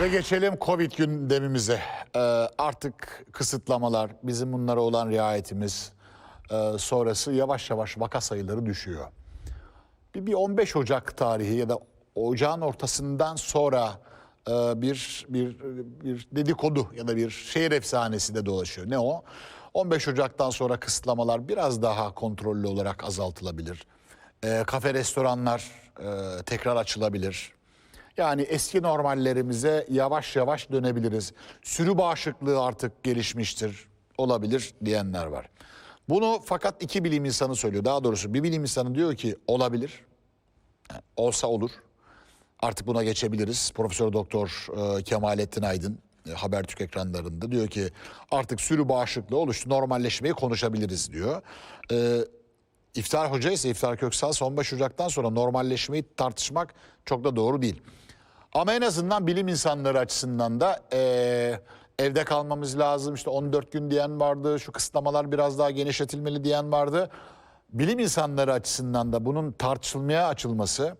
Ve geçelim Covid gündemimize. Ee, artık kısıtlamalar, bizim bunlara olan riayetimiz e, sonrası yavaş yavaş vaka sayıları düşüyor. Bir, bir 15 Ocak tarihi ya da ocağın ortasından sonra e, bir, bir, bir dedikodu ya da bir şehir efsanesi de dolaşıyor. Ne o? 15 Ocak'tan sonra kısıtlamalar biraz daha kontrollü olarak azaltılabilir. E, kafe, restoranlar e, tekrar açılabilir. Yani eski normallerimize yavaş yavaş dönebiliriz. Sürü bağışıklığı artık gelişmiştir, olabilir diyenler var. Bunu fakat iki bilim insanı söylüyor. Daha doğrusu bir bilim insanı diyor ki olabilir. Yani olsa olur. Artık buna geçebiliriz. Profesör Doktor e, Kemalettin Aydın e, Habertürk ekranlarında diyor ki artık sürü bağışıklığı oluştu. Normalleşmeyi konuşabiliriz diyor. E, İftar Hoca ise İftar Köksal 15 Ocak'tan sonra normalleşmeyi tartışmak çok da doğru değil. Ama en azından bilim insanları açısından da eee, evde kalmamız lazım. İşte 14 gün diyen vardı, şu kısıtlamalar biraz daha genişletilmeli diyen vardı. Bilim insanları açısından da bunun tartışılmaya açılması,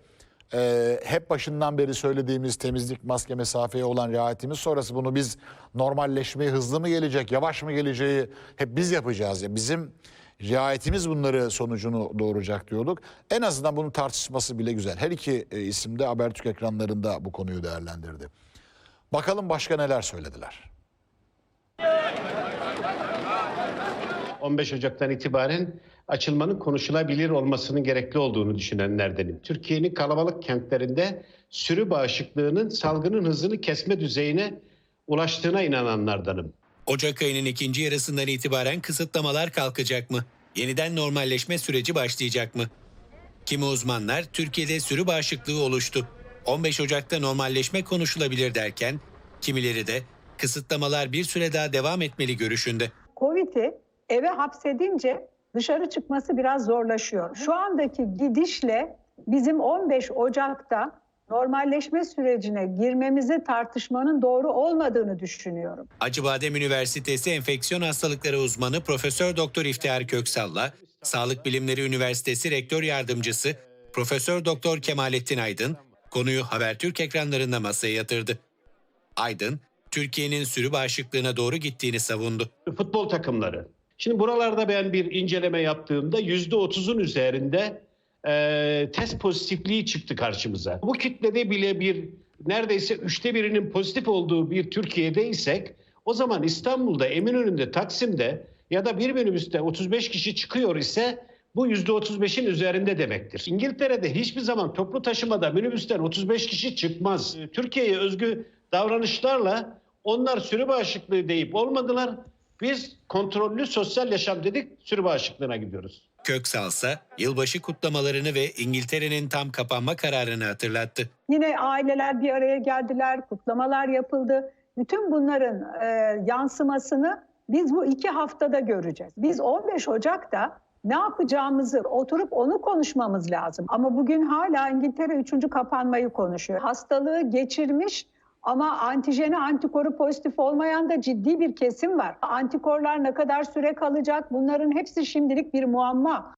eee, hep başından beri söylediğimiz temizlik, maske, mesafeye olan riayetimiz sonrası bunu biz normalleşmeye hızlı mı gelecek, yavaş mı geleceği hep biz yapacağız. Ya bizim riayetimiz bunları sonucunu doğuracak diyorduk. En azından bunun tartışması bile güzel. Her iki e, isim de Habertürk ekranlarında bu konuyu değerlendirdi. Bakalım başka neler söylediler. 15 Ocak'tan itibaren açılmanın konuşulabilir olmasının gerekli olduğunu düşünenlerdenim. Türkiye'nin kalabalık kentlerinde sürü bağışıklığının salgının hızını kesme düzeyine ulaştığına inananlardanım. Ocak ayının ikinci yarısından itibaren kısıtlamalar kalkacak mı? Yeniden normalleşme süreci başlayacak mı? Kimi uzmanlar Türkiye'de sürü bağışıklığı oluştu. 15 Ocak'ta normalleşme konuşulabilir derken, kimileri de kısıtlamalar bir süre daha devam etmeli görüşünde. Covid'i eve hapsedince dışarı çıkması biraz zorlaşıyor. Şu andaki gidişle bizim 15 Ocak'ta normalleşme sürecine girmemizi tartışmanın doğru olmadığını düşünüyorum. Acıbadem Üniversitesi Enfeksiyon Hastalıkları uzmanı Profesör Doktor İftihar Köksal'la Sağlık Bilimleri Üniversitesi Rektör Yardımcısı Profesör Doktor Kemalettin Aydın konuyu Habertürk ekranlarında masaya yatırdı. Aydın, Türkiye'nin sürü bağışıklığına doğru gittiğini savundu. Futbol takımları. Şimdi buralarda ben bir inceleme yaptığımda %30'un üzerinde e, test pozitifliği çıktı karşımıza. Bu kitlede bile bir neredeyse üçte birinin pozitif olduğu bir Türkiye'deysek o zaman İstanbul'da, Eminönü'nde, Taksim'de ya da bir minibüste 35 kişi çıkıyor ise bu %35'in üzerinde demektir. İngiltere'de hiçbir zaman toplu taşımada minibüsten 35 kişi çıkmaz. Ee, Türkiye'ye özgü davranışlarla onlar sürü bağışıklığı deyip olmadılar. Biz kontrollü sosyal yaşam dedik sürü bağışıklığına gidiyoruz. Köksal ise yılbaşı kutlamalarını ve İngiltere'nin tam kapanma kararını hatırlattı. Yine aileler bir araya geldiler, kutlamalar yapıldı. Bütün bunların e, yansımasını biz bu iki haftada göreceğiz. Biz 15 Ocak'ta ne yapacağımızı oturup onu konuşmamız lazım. Ama bugün hala İngiltere 3. kapanmayı konuşuyor. Hastalığı geçirmiş ama antijeni antikoru pozitif olmayan da ciddi bir kesim var. Antikorlar ne kadar süre kalacak bunların hepsi şimdilik bir muamma.